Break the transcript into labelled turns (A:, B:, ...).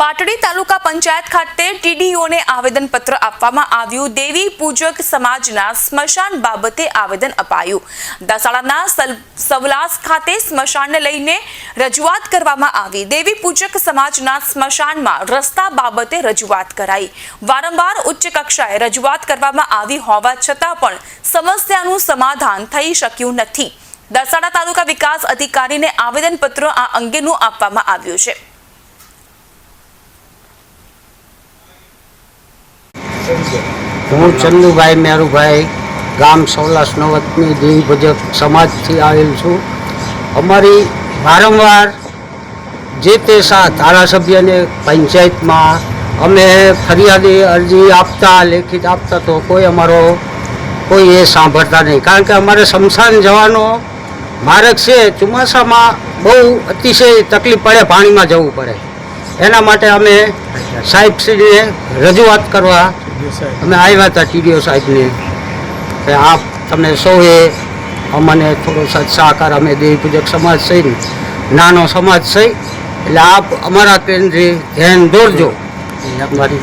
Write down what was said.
A: પાટડી તાલુકા પંચાયત ખાતે ટીડીઓને આવેદનપત્ર આપવામાં આવ્યું. દેવી પૂજક સમાજના સ્મશાન બાબતે આવેદન અપાયું. દસાડાના સવલાસ ખાતે સ્મશાનને લઈને રજૂઆત કરવામાં આવી. દેવી પૂજક સમાજના સ્મશાનમાં રસ્તા બાબતે રજૂઆત કરાઈ. વારંવાર ઉચ્ચ કક્ષાએ રજૂઆત કરવામાં આવી હોવા છતાં પણ સમસ્યાનું સમાધાન થઈ શક્યું નથી. દસાડા તાલુકા વિકાસ અધિકારીને આવેદનપત્ર આ અંગેનું આપવામાં આવ્યું છે.
B: હું ચંદુભાઈ મેરુભાઈ, ગામ સૌલાસ નવતની દેવી ભજક સમાજથી આવેલ છું. અમારી વારંવાર જે તે સા ધારાસભ્યને પંચાયતમાં અમે ફરિયાદી અરજી આપતા, લેખિત આપતા તો કોઈ અમારો કોઈ એ સાંભળતા નહીં. કારણ કે અમારે શમશાન જવાનો માર્ગ છે, ચોમાસામાં બહુ અતિશય તકલીફ પડે, પાણીમાં જવું પડે. એના માટે અમે સાહેબશ્રીને રજૂઆત કરવા અમે આવ્યા હતા ટીડીઓ સાહેબને કે આપ તમે સૌએ અમને થોડો સહકાર અમે દેવી પૂજક સમાજ છે નાનો સમાજ છે એટલે આપ અમારા કેન્દ્રે ધ્યાન દોરજો. અમારી